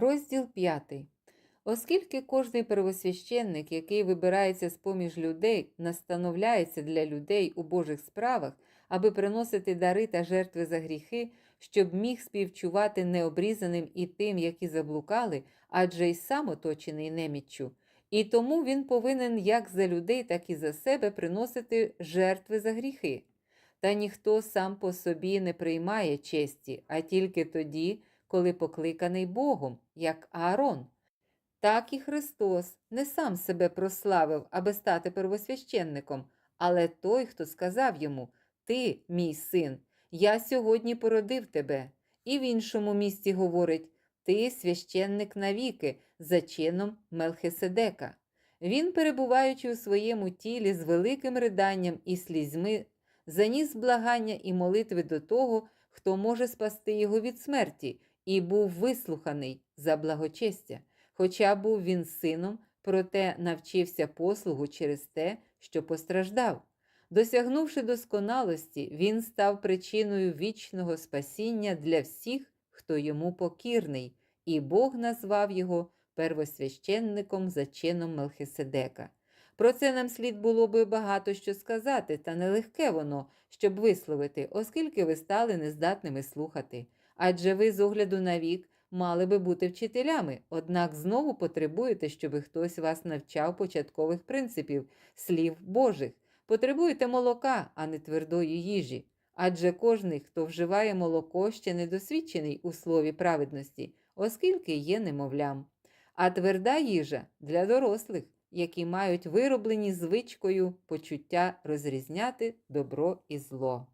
Розділ 5. Оскільки кожний первосвященник, який вибирається з поміж людей, настановляється для людей у Божих справах, аби приносити дари та жертви за гріхи, щоб міг співчувати необрізаним і тим, які заблукали, адже й сам оточений неміччю. І тому він повинен як за людей, так і за себе приносити жертви за гріхи. Та ніхто сам по собі не приймає честі, а тільки тоді, коли покликаний Богом, як Аарон. Так і Христос не сам себе прославив, аби стати первосвященником, але той, хто сказав йому: Ти, мій син, я сьогодні породив тебе. І в іншому місці говорить: Ти священник навіки, за чином Мелхиседека. Він, перебуваючи у своєму тілі з великим риданням і слізьми, заніс благання і молитви до того, хто може спасти його від смерті, і був вислуханий за благочестя. Хоча був він сином, проте навчився послугу через те, що постраждав. Досягнувши досконалості, він став причиною вічного спасіння для всіх, хто йому покірний, і Бог назвав його первосвященником за чином Мелхиседека. Про це нам слід було би багато що сказати, та нелегке воно, щоб висловити, оскільки ви стали нездатними слухати. Адже ви з огляду на вік мали би бути вчителями, однак знову потребуєте, щоб хтось вас навчав початкових принципів, слів Божих. Потребуєте молока, а не твердої їжі. Адже кожний, хто вживає молоко, ще недосвідчений у слові праведності, оскільки є немовлям. А тверда їжа для дорослих, які мають вироблені звичкою почуття розрізняти добро і зло.